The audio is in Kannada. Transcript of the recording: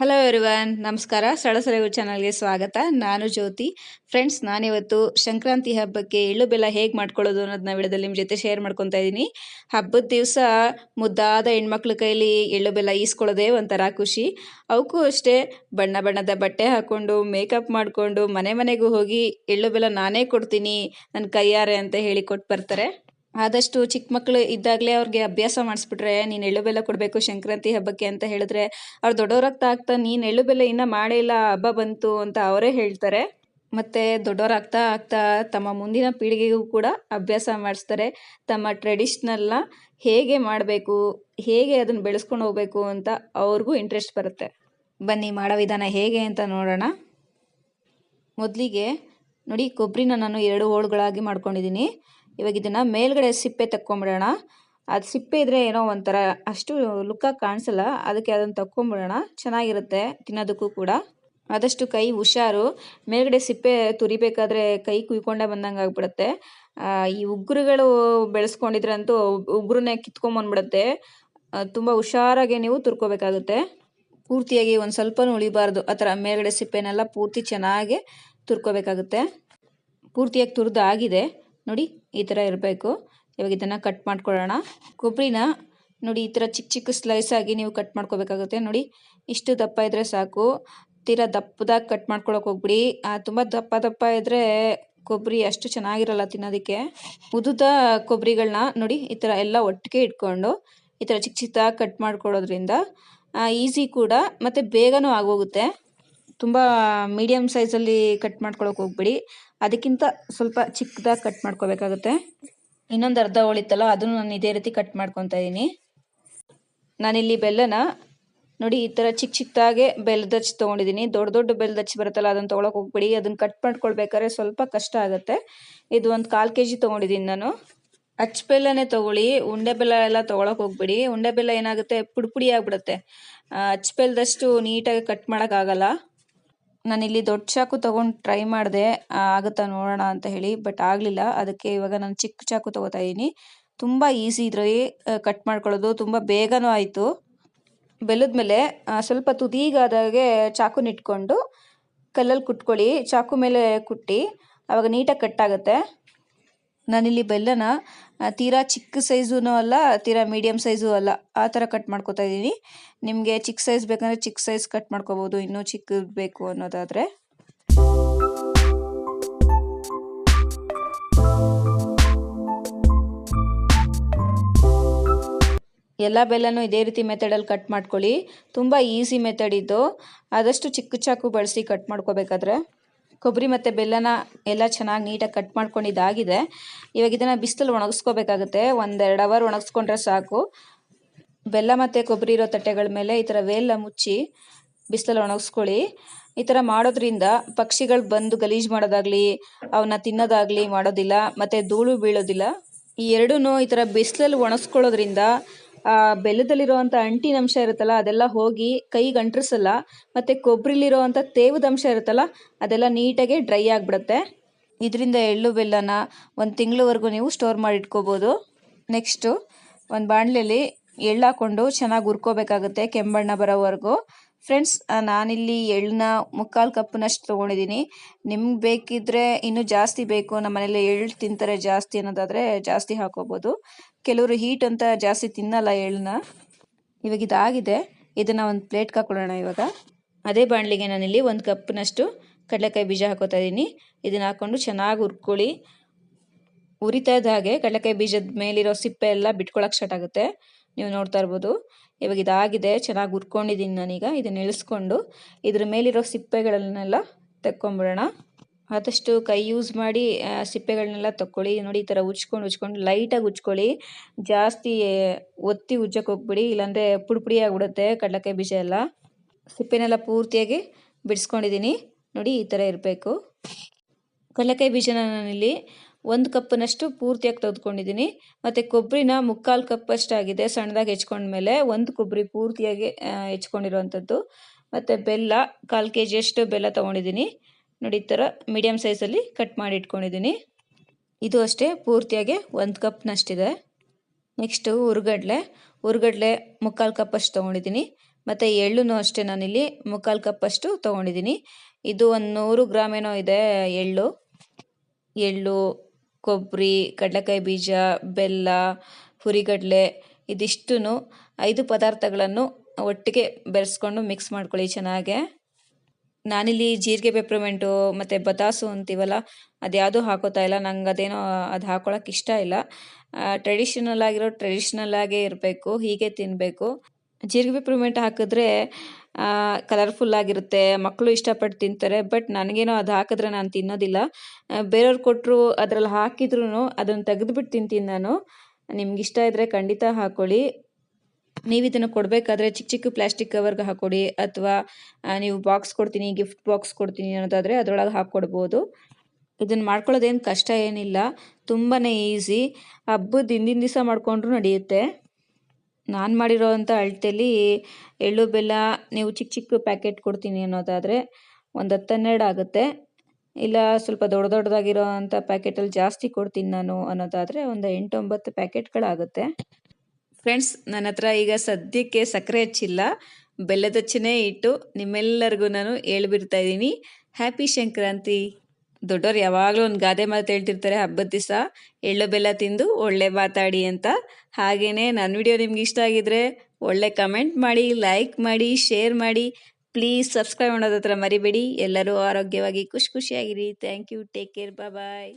ಹಲೋ ಎವ್ರಿವನ್ ನಮಸ್ಕಾರ. ಸಳಸಲೆವು ಚಾನಲ್ಗೆ ಸ್ವಾಗತ. ನಾನು ಜ್ಯೋತಿ. ಫ್ರೆಂಡ್ಸ್ ನಾನಿವತ್ತು ಸಂಕ್ರಾಂತಿ ಹಬ್ಬಕ್ಕೆ ಎಳ್ಳು ಬೆಲ್ಲ ಹೇಗೆ ಮಾಡ್ಕೊಳ್ಳೋದು ಅನ್ನೋದನ್ನ ವಿಡಿಯೋದಲ್ಲಿ ನಿಮ್ಮ ಜೊತೆ ಶೇರ್ ಮಾಡ್ಕೊತಾ ಇದ್ದೀನಿ. ಹಬ್ಬದ ದಿವಸ ಮುದ್ದಾದ ಹೆಣ್ಮಕ್ಳ ಕೈಲಿ ಎಳ್ಳು ಬೆಲ್ಲ ಈಸ್ಕೊಳ್ಳೋದೇ ಒಂಥರ ಖುಷಿ. ಅವಕ್ಕೂ ಅಷ್ಟೇ ಬಣ್ಣ ಬಣ್ಣದ ಬಟ್ಟೆ ಹಾಕ್ಕೊಂಡು ಮೇಕಪ್ ಮಾಡಿಕೊಂಡು ಮನೆ ಮನೆಗೂ ಹೋಗಿ ಎಳ್ಳು ಬೆಲ್ಲ ನಾನೇ ಕೊಡ್ತೀನಿ ನನ್ನ ಕೈಯಾರೆ ಅಂತ ಹೇಳಿ ಕೊಟ್ಟು ಬರ್ತಾರೆ. ಆದಷ್ಟು ಚಿಕ್ಕ ಮಕ್ಕಳು ಇದ್ದಾಗಲೇ ಅವ್ರಿಗೆ ಅಭ್ಯಾಸ ಮಾಡಿಸ್ಬಿಟ್ರೆ, ನೀನು ಎಳ್ಳು ಬೆಲ್ಲ ಕೊಡಬೇಕು ಸಂಕ್ರಾಂತಿ ಹಬ್ಬಕ್ಕೆ ಅಂತ ಹೇಳಿದ್ರೆ, ಅವ್ರು ದೊಡ್ಡವರಾಗ್ತಾ ಆಗ್ತಾ ನೀನು ಎಳ್ಳು ಬೆಲ್ಲ ಇನ್ನೂ ಮಾಡೇ ಇಲ್ಲ, ಹಬ್ಬ ಬಂತು ಅಂತ ಅವರೇ ಹೇಳ್ತಾರೆ. ಮತ್ತು ದೊಡ್ಡವರಾಗ್ತಾ ಆಗ್ತಾ ತಮ್ಮ ಮುಂದಿನ ಪೀಳಿಗೆಗೂ ಕೂಡ ಅಭ್ಯಾಸ ಮಾಡಿಸ್ತಾರೆ. ತಮ್ಮ ಟ್ರೆಡಿಷ್ನಲ್ನ ಹೇಗೆ ಮಾಡಬೇಕು, ಹೇಗೆ ಅದನ್ನು ಬೆಳೆಸ್ಕೊಂಡು ಹೋಗಬೇಕು ಅಂತ ಅವ್ರಿಗೂ ಇಂಟ್ರೆಸ್ಟ್ ಬರುತ್ತೆ. ಬನ್ನಿ, ಮಾಡೋ ವಿಧಾನ ಹೇಗೆ ಅಂತ ನೋಡೋಣ. ಮೊದಲಿಗೆ, ನೋಡಿ ಕೊಬ್ಬರಿನ ನಾನು ಎರಡು ಹೋಳುಗಳಾಗಿ ಮಾಡ್ಕೊಂಡಿದ್ದೀನಿ. ಇವಾಗ ಇದನ್ನು ಮೇಲ್ಗಡೆ ಸಿಪ್ಪೆ ತಕ್ಕೊಂಬಿಡೋಣ. ಅದು ಸಿಪ್ಪೆ ಇದ್ರೆ ಏನೋ ಒಂಥರ ಅಷ್ಟು ಲುಕ್ಕಾಗಿ ಕಾಣಿಸಲ್ಲ, ಅದಕ್ಕೆ ಅದನ್ನು ತಕ್ಕೊಂಬಿಡೋಣ. ಚೆನ್ನಾಗಿರುತ್ತೆ ತಿನ್ನೋದಕ್ಕೂ ಕೂಡ. ಆದಷ್ಟು ಕೈ ಹುಷಾರು. ಮೇಲ್ಗಡೆ ಸಿಪ್ಪೆ ತುರಿಬೇಕಾದ್ರೆ ಕೈ ಕುಯ್ಕೊಂಡೇ ಬಂದಂಗೆ ಆಗ್ಬಿಡುತ್ತೆ. ಈ ಉಗುರುಗಳು ಬೆಳೆಸ್ಕೊಂಡಿದ್ರಂತೂ ಉಗ್ರನ್ನೇ ಕಿತ್ಕೊಂಬಂದ್ಬಿಡುತ್ತೆ ತುಂಬ ಹುಷಾರಾಗಿ ನೀವು ತುರ್ಕೋಬೇಕಾಗುತ್ತೆ. ಪೂರ್ತಿಯಾಗಿ ಒಂದು ಸ್ವಲ್ಪನೂ ಉಳಿಬಾರ್ದು. ಆ ಥರ ಮೇಲ್ಗಡೆ ಸಿಪ್ಪೆನೆಲ್ಲ ಪೂರ್ತಿ ಚೆನ್ನಾಗಿ ತುರ್ಕೋಬೇಕಾಗುತ್ತೆ. ಪೂರ್ತಿಯಾಗಿ ತುರಿದು ಆಗಿದೆ ನೋಡಿ. ಈ ಥರ ಇರಬೇಕು. ಇವಾಗ ಇದನ್ನು ಕಟ್ ಮಾಡ್ಕೊಳ್ಳೋಣ. ಕೊಬ್ಬರಿನ ನೋಡಿ, ಈ ಥರ ಚಿಕ್ಕ ಚಿಕ್ಕ ಸ್ಲೈಸ್ ಆಗಿ ನೀವು ಕಟ್ ಮಾಡ್ಕೋಬೇಕಾಗುತ್ತೆ. ನೋಡಿ, ಇಷ್ಟು ದಪ್ಪ ಇದ್ದರೆ ಸಾಕು. ತೀರಾ ದಪ್ಪದಾಗಿ ಕಟ್ ಮಾಡ್ಕೊಳಕ್ಕೆ ಹೋಗ್ಬಿಡಿ. ತುಂಬ ದಪ್ಪ ದಪ್ಪ ಇದ್ದರೆ ಕೊಬ್ಬರಿ ಅಷ್ಟು ಚೆನ್ನಾಗಿರಲ್ಲ ತಿನ್ನೋದಕ್ಕೆ. ಉದುದ ಕೊಬ್ಬರಿಗಳನ್ನ ನೋಡಿ, ಈ ಥರ ಎಲ್ಲ ಒಟ್ಟಿಗೆ ಇಟ್ಕೊಂಡು ಈ ಥರ ಚಿಕ್ಕ ಚಿಕ್ಕದಾಗಿ ಕಟ್ ಮಾಡ್ಕೊಳ್ಳೋದ್ರಿಂದ ಈಸಿ ಕೂಡ ಮತ್ತು ಬೇಗನೂ ಆಗೋಗುತ್ತೆ. ತುಂಬ ಮೀಡಿಯಮ್ ಸೈಜಲ್ಲಿ ಕಟ್ ಮಾಡ್ಕೊಳಕ್ಕೆ ಹೋಗ್ಬಿಡಿ. ಅದಕ್ಕಿಂತ ಸ್ವಲ್ಪ ಚಿಕ್ಕದಾಗಿ ಕಟ್ ಮಾಡ್ಕೋಬೇಕಾಗುತ್ತೆ. ಇನ್ನೊಂದು ಅರ್ಧ ಉಳಿತಲ್ಲ ಅದನ್ನು ನಾನು ಇದೇ ರೀತಿ ಕಟ್ ಮಾಡ್ಕೊತ ಇದ್ದೀನಿ ನಾನಿಲ್ಲಿ ಬೆಲ್ಲನ ನೋಡಿ, ಈ ಥರ ಚಿಕ್ಕ ಚಿಕ್ಕದಾಗೆ ಬೆಲ್ಲದ ಹಚ್ಚಿ ತೊಗೊಂಡಿದ್ದೀನಿ ದೊಡ್ಡ ದೊಡ್ಡ ಬೆಲ್ಲದ ಹಚ್ಚಿ ಬರುತ್ತಲ್ಲ ಅದನ್ನು ತೊಗೊಳಕ್ಕೆ ಹೋಗ್ಬಿಡಿ. ಅದನ್ನು ಕಟ್ ಮಾಡ್ಕೊಳ್ಬೇಕಾದ್ರೆ ಸ್ವಲ್ಪ ಕಷ್ಟ ಆಗುತ್ತೆ. ಇದು ಒಂದು ಕಾಲು ಕೆ ಜಿ ತೊಗೊಂಡಿದ್ದೀನಿ ನಾನು. ಅಚ್ಚ ಬೆಲ್ಲನೇ ತೊಗೊಳ್ಳಿ. ಉಂಡೆ ಬೆಲ್ಲ ಎಲ್ಲ ತೊಗೊಳಕ್ಕೆ ಹೋಗ್ಬಿಡಿ. ಉಂಡೆ ಬೆಲ್ಲ ಏನಾಗುತ್ತೆ, ಪುಡಿ ಪುಡಿ ಆಗಿಬಿಡುತ್ತೆ. ಅಚ್ಚ ಬೆಲ್ಲದಷ್ಟು ನೀಟಾಗಿ ಕಟ್ ಮಾಡೋಕ್ಕಾಗಲ್ಲ ನಾನಿಲ್ಲಿ ದೊಡ್ಡ ಚಾಕು ತೊಗೊಂಡು ಟ್ರೈ ಮಾಡಿದೆ ಆಗುತ್ತಾ ನೋಡೋಣ ಅಂತ ಹೇಳಿ ಬಟ್ ಆಗಲಿಲ್ಲ. ಅದಕ್ಕೆ ಇವಾಗ ನಾನು ಚಿಕ್ಕ ಚಾಕು ತೊಗೋತಾ ಇದ್ದೀನಿ ತುಂಬ ಈಸಿ ಇದ್ರಲ್ಲಿ ಕಟ್ ಮಾಡ್ಕೊಳ್ಳೋದು. ತುಂಬ ಬೇಗನೂ ಆಯಿತು. ಬೆಲ್ಲದ ಮೇಲೆ ಸ್ವಲ್ಪ ತುದಿಗಾದಾಗೆ ಚಾಕುನ ಇಟ್ಕೊಂಡು ಕಲ್ಲಲ್ಲಿ ಕುಟ್ಕೊಳ್ಳಿ. ಚಾಕು ಮೇಲೆ ಕುಟ್ಟಿ ಆವಾಗ ನೀಟಾಗಿ ಕಟ್ಟಾಗುತ್ತೆ ನಾನಿಲ್ಲಿ ಬೆಲ್ಲನ ತೀರಾ ಚಿಕ್ಕ ಸೈಜೂ ಅಲ್ಲ, ತೀರಾ ಮೀಡಿಯಮ್ ಸೈಜು ಅಲ್ಲ, ಆ ಥರ ಕಟ್ ಮಾಡ್ಕೊತಾ ಇದ್ದೀನಿ. ನಿಮಗೆ ಚಿಕ್ಕ ಸೈಜ್ ಬೇಕಂದರೆ ಚಿಕ್ಕ ಸೈಜ್ ಕಟ್ ಮಾಡ್ಕೋಬೋದು, ಇನ್ನೂ ಚಿಕ್ಕದು ಬೇಕು ಅನ್ನೋದಾದರೆ. ಎಲ್ಲ ಬೆಲ್ಲನೂ ಇದೇ ರೀತಿ ಮೆಥಡಲ್ಲಿ ಕಟ್ ಮಾಡ್ಕೊಳ್ಳಿ. ತುಂಬ ಈಸಿ ಮೆಥಡ್ ಇದ್ದು ಆದಷ್ಟು ಚಿಕ್ಕ ಚಾಕು ಬಳಸಿ ಕಟ್ ಮಾಡ್ಕೋಬೇಕಾದ್ರೆ. ಕೊಬ್ಬರಿ ಮತ್ತು ಬೆಲ್ಲನ ಎಲ್ಲ ಚೆನ್ನಾಗಿ ನೀಟಾಗಿ ಕಟ್ ಮಾಡ್ಕೊಂಡಿದ್ದಾಗಿದೆ ಇವಾಗ ಇದನ್ನು ಬಿಸಿಲಲ್ಲಿ ಒಣಗಿಸ್ಕೋಬೇಕಾಗುತ್ತೆ. ಒಂದೆರಡು ಅವರ್ ಒಣಗಿಸ್ಕೊಂಡ್ರೆ ಸಾಕು. ಬೆಲ್ಲ ಮತ್ತು ಕೊಬ್ಬರಿ ಇರೋ ತಟ್ಟೆಗಳ ಮೇಲೆ ಈ ಥರ ವೇಲ್ಲ ಮುಚ್ಚಿ ಬಿಸಿಲಲ್ಲಿ ಒಣಗಿಸ್ಕೊಳ್ಳಿ. ಈ ಥರ ಮಾಡೋದ್ರಿಂದ ಪಕ್ಷಿಗಳು ಬಂದು ಗಲೀಜು ಮಾಡೋದಾಗಲಿ ಅವನ್ನ ತಿನ್ನೋದಾಗಲಿ ಮಾಡೋದಿಲ್ಲ, ಮತ್ತು ಧೂಳು ಬೀಳೋದಿಲ್ಲ. ಈ ಎರಡೂ ಈ ಥರ ಬಿಸಿಲಲ್ಲಿ ಒಣಗಿಸ್ಕೊಳ್ಳೋದ್ರಿಂದ ಬೆಲ್ಲದಲ್ಲಿರುವಂಥ ಅಂಟಿನ ಅಂಶ ಇರುತ್ತಲ್ಲ, ಅದೆಲ್ಲ ಹೋಗಿ ಕೈಗೆ ಅಂಟಿಸಲ್ಲ ಮತ್ತು ತೇವದ ಅಂಶ ಇರುತ್ತಲ್ಲ, ಅದೆಲ್ಲ ನೀಟಾಗಿ ಡ್ರೈ ಆಗಿಬಿಡುತ್ತೆ. ಇದರಿಂದ ಎಳ್ಳು ಬೆಲ್ಲನ ಒಂದು ತಿಂಗಳವರೆಗೂ ನೀವು ಸ್ಟೋರ್ ಮಾಡಿ ಇಟ್ಕೋಬೋದು ನೆಕ್ಸ್ಟು ಒಂದು ಬಾಣಲೆಯಲ್ಲಿ ಎಳ್ಳು ಹಾಕ್ಕೊಂಡು ಚೆನ್ನಾಗಿ ಹುರ್ಕೋಬೇಕಾಗುತ್ತೆ ಕೆಂಬಣ್ಣ ಬರೋವರೆಗೂ. ಫ್ರೆಂಡ್ಸ್ ನಾನಿಲ್ಲಿ ಎಳ್ಳನ್ನ ಮುಕ್ಕಾಲು ಕಪ್ನಷ್ಟು ತೊಗೊಂಡಿದ್ದೀನಿ ನಿಮ್ಗೆ ಬೇಕಿದ್ರೆ ಇನ್ನೂ ಜಾಸ್ತಿ ಬೇಕು ನಮ್ಮ ಮನೇಲಿ ಎಳ್ಳು ತಿಂತಾರೆ ಜಾಸ್ತಿ ಅನ್ನೋದಾದರೆ ಜಾಸ್ತಿ ಹಾಕೋಬೋದು. ಕೆಲವರು ಹೀಟ್ ಅಂತ ಜಾಸ್ತಿ ತಿನ್ನಲ್ಲ ಎಳ್ಳನ್ನ ಇವಾಗ ಇದಾಗಿದೆ. ಇದನ್ನು ಒಂದು ಪ್ಲೇಟ್ಗೆ ಹಾಕೊಳ್ಳೋಣ ಇವಾಗ. ಅದೇ ಬಾಣಲಿಗೆ ನಾನಿಲ್ಲಿ ಒಂದು ಕಪ್ನಷ್ಟು ಕಡಲೆಕಾಯಿ ಬೀಜ ಹಾಕೋತಾ ಇದ್ದೀನಿ ಇದನ್ನು ಹಾಕ್ಕೊಂಡು ಚೆನ್ನಾಗಿ ಹುರ್ಕೊಳ್ಳಿ. ಉರಿತಾ ಹಾಗೆ ಕಡಲೆಕಾಯಿ ಬೀಜದ ಮೇಲಿರೋ ಸಿಪ್ಪೆ ಎಲ್ಲ ಬಿಟ್ಕೊಳಕ್ಕೆ ಸ್ಟಾರ್ಟ್ ಆಗುತ್ತೆ. ನೀವು ನೋಡ್ತಾ ಇರ್ಬೋದು. ಇವಾಗ ಇದಾಗಿದೆ. ಚೆನ್ನಾಗಿ ಹುರ್ಕೊಂಡಿದ್ದೀನಿ ನಾನೀಗ. ಇದನ್ನು ಇಳಿಸ್ಕೊಂಡು ಇದ್ರ ಮೇಲಿರೋ ಸಿಪ್ಪೆಗಳನ್ನೆಲ್ಲ ತೆಕ್ಕೊಂಬಿಡೋಣ. ಆದಷ್ಟು ಕೈ ಯೂಸ್ ಮಾಡಿ ಸಿಪ್ಪೆಗಳನ್ನೆಲ್ಲ ತಕ್ಕೊಳ್ಳಿ. ನೋಡಿ, ಈ ಥರ ಉಜ್ಕೊಂಡು ಉಜ್ಕೊಂಡು ಲೈಟಾಗಿ ಉಜ್ಕೊಳ್ಳಿ. ಜಾಸ್ತಿ ಒತ್ತಿ ಉಜ್ಜಕ್ಕೆ ಹೋಗ್ಬಿಡಿ. ಇಲ್ಲಾಂದರೆ ಪುಡಿ ಪುಡಿ ಆಗಿಬಿಡುತ್ತೆ ಕಡಲೆಕಾಯಿ ಬೀಜ ಎಲ್ಲ. ಸಿಪ್ಪೆನೆಲ್ಲ ಪೂರ್ತಿಯಾಗಿ ಬಿಡಿಸ್ಕೊಂಡಿದ್ದೀನಿ. ನೋಡಿ, ಈ ಥರ ಇರಬೇಕು. ಕಡಲೆಕಾಯಿ ಬೀಜನ ನಾನಿಲ್ಲಿ ಒಂದು ಕಪ್ನಷ್ಟು ಪೂರ್ತಿಯಾಗಿ ತೆಗೆದುಕೊಂಡಿದ್ದೀನಿ. ಮತ್ತು ಕೊಬ್ಬರಿನ ಮುಕ್ಕಾಲು ಕಪ್ಪಷ್ಟಾಗಿದೆ, ಸಣ್ಣದಾಗಿ ಹೆಚ್ಕೊಂಡ್ಮೇಲೆ ಒಂದು ಕೊಬ್ಬರಿ ಪೂರ್ತಿಯಾಗಿ ಹೆಚ್ಕೊಂಡಿರುವಂಥದ್ದು. ಮತ್ತು ಬೆಲ್ಲ, ಕಾಲು ಕೆ ಜಿಯಷ್ಟು ಬೆಲ್ಲ ತೊಗೊಂಡಿದ್ದೀನಿ. ನೋಡಿ ಈ ಥರ ಮೀಡಿಯಮ್ ಸೈಜಲ್ಲಿ ಕಟ್ ಮಾಡಿ ಇಟ್ಕೊಂಡಿದ್ದೀನಿ. ಇದು ಅಷ್ಟೇ ಪೂರ್ತಿಯಾಗಿ ಒಂದು ಕಪ್ನಷ್ಟಿದೆ ನೆಕ್ಸ್ಟು ಹುರ್ಗಡ್ಲೆ ಹುರ್ಗಡ್ಲೆ ಮುಕ್ಕಾಲು ಕಪ್ಪಷ್ಟು ತೊಗೊಂಡಿದ್ದೀನಿ. ಮತ್ತು ಎಳ್ಳುನೂ ಅಷ್ಟೇ ನಾನಿಲ್ಲಿ ಮುಕ್ಕಾಲು ಕಪ್ಪಷ್ಟು ತೊಗೊಂಡಿದ್ದೀನಿ. ಇದು ಒಂದು ನೂರು ಗ್ರಾಮ್ ಏನೋ ಇದೆ ಎಳ್ಳು. ಎಳ್ಳು ಕೊಬ್ಬರಿ ಕಡಲೆಕಾಯಿ ಬೀಜ, ಬೆಲ್ಲ, ಹುರಿಗಡಲೆ ಇದಿಷ್ಟು ಐದು ಪದಾರ್ಥಗಳನ್ನು ಒಟ್ಟಿಗೆ ಬೆರೆಸ್ಕೊಂಡು ಮಿಕ್ಸ್ ಮಾಡ್ಕೊಳ್ಳಿ ಚೆನ್ನಾಗೆ. ನಾನಿಲ್ಲಿ ಜೀರಿಗೆ ಪೆಪ್ರಮೆಂಟು ಮತ್ತು ಬತಾಸು ಅಂತೀವಲ್ಲ ಅದ್ಯಾವುದೂ ಹಾಕೋತಾ ಇಲ್ಲ. ನಂಗೆ ಅದೇನೋ, ಅದು ಹಾಕೊಳಕ್ಕೆ ಇಷ್ಟ ಇಲ್ಲ. ಟ್ರೆಡಿಷನಲ್ ಆಗಿರೋ ಟ್ರೆಡಿಷ್ನಲ್ ಆಗೇ ಇರಬೇಕು, ಹೀಗೆ ತಿನ್ನಬೇಕು ಜೀರಿಗೆ ಪೆಪ್ರಮೆಂಟ್ ಹಾಕಿದ್ರೆ ಕಲರ್ಫುಲ್ ಆಗಿರುತ್ತೆ ಮಕ್ಕಳು ಇಷ್ಟಪಟ್ಟು ತಿಂತಾರೆ ಬಟ್ ನನಗೇನೋ ಅದು ಹಾಕಿದ್ರೆ ನಾನು ತಿನ್ನೋದಿಲ್ಲ. ಬೇರೆಯವ್ರು ಕೊಟ್ಟರು ಅದರಲ್ಲಿ ಹಾಕಿದ್ರು ಅದನ್ನು ತೆಗೆದುಬಿಟ್ಟು ತಿಂತೀನಿ ನಾನು. ನಿಮ್ಗೆ ಇಷ್ಟ ಇದ್ದರೆ ಖಂಡಿತ ಹಾಕ್ಕೊಳ್ಳಿ ನೀವು ಇದನ್ನು ಕೊಡಬೇಕಾದ್ರೆ ಚಿಕ್ಕ ಚಿಕ್ಕ ಪ್ಲಾಸ್ಟಿಕ್ ಕವರ್ಗೆ ಹಾಕೊಡಿ ಅಥವಾ ನೀವು ಬಾಕ್ಸ್ ಕೊಡ್ತೀನಿ ಗಿಫ್ಟ್ ಬಾಕ್ಸ್ ಕೊಡ್ತೀನಿ ಅನ್ನೋದಾದರೆ ಅದರೊಳಗೆ ಹಾಕ್ಕೊಡ್ಬೋದು ಇದನ್ನು ಮಾಡ್ಕೊಳ್ಳೋದೇನು ಕಷ್ಟ ಏನಿಲ್ಲ ತುಂಬಾ ಈಸಿ ಹಬ್ಬದ ಹಿಂದಿನ ದಿವಸ ಮಾಡಿಕೊಂಡ್ರೂ ನಡೆಯುತ್ತೆ. ನಾನು ಮಾಡಿರೋ ಅಂಥ ಅಳತೆಯಲ್ಲಿ ಎಳ್ಳು ಬೆಲ್ಲ ನೀವು ಚಿಕ್ಕ ಚಿಕ್ಕ ಪ್ಯಾಕೆಟ್ ಕೊಡ್ತೀನಿ ಅನ್ನೋದಾದರೆ ಒಂದು ಹತ್ತು ಹನ್ನೆರಡು ಆಗುತ್ತೆ. ಇಲ್ಲ ಸ್ವಲ್ಪ ದೊಡ್ಡ ದೊಡ್ಡದಾಗಿರೋ ಅಂಥ ಪ್ಯಾಕೆಟಲ್ಲಿ ಜಾಸ್ತಿ ಕೊಡ್ತೀನಿ ನಾನು ಅನ್ನೋದಾದರೆ ಒಂದು ಎಂಟೊಂಬತ್ತು ಪ್ಯಾಕೆಟ್ಗಳಾಗುತ್ತೆ ಫ್ರೆಂಡ್ಸ್ ನನ್ನ ಹತ್ರ ಈಗ ಸದ್ಯಕ್ಕೆ ಸಕ್ಕರೆ ಹಚ್ಚಿಲ್ಲ. ಬೆಲ್ಲದ ಹಚ್ಚನೇ ಇಟ್ಟು ನಿಮ್ಮೆಲ್ಲರಿಗೂ ನಾನು ಹೇಳ್ಬಿಡ್ತಾ ಇದ್ದೀನಿ. ಹ್ಯಾಪಿ ಸಂಕ್ರಾಂತಿ. ದೊಡ್ಡವ್ರು ಯಾವಾಗಲೂ ಒಂದು ಗಾದೆ ಮಾತು ಹೇಳ್ತಿರ್ತಾರೆ, ಹಬ್ಬದ ದಿವಸ ಎಳ್ಳು ಬೆಲ್ಲ ತಿಂದು ಒಳ್ಳೆ ಮಾತಾಡಿ ಅಂತ. ಹಾಗೆಯೇ ನನ್ನ ವಿಡಿಯೋ ನಿಮ್ಗೆ ಇಷ್ಟ ಆಗಿದ್ರೆ ಒಳ್ಳೆ ಕಮೆಂಟ್ ಮಾಡಿ ಲೈಕ್ ಮಾಡಿ ಶೇರ್ ಮಾಡಿ. ಪ್ಲೀಸ್ ಸಬ್ಸ್ಕ್ರೈಬ್ ಮಾಡೋದ್ರ ಹತ್ರ ಮರಿಬೇಡಿ. ಎಲ್ಲರೂ ಆರೋಗ್ಯವಾಗಿ ಖುಷಿ ಖುಷಿಯಾಗಿರಿ. Thank you take care bye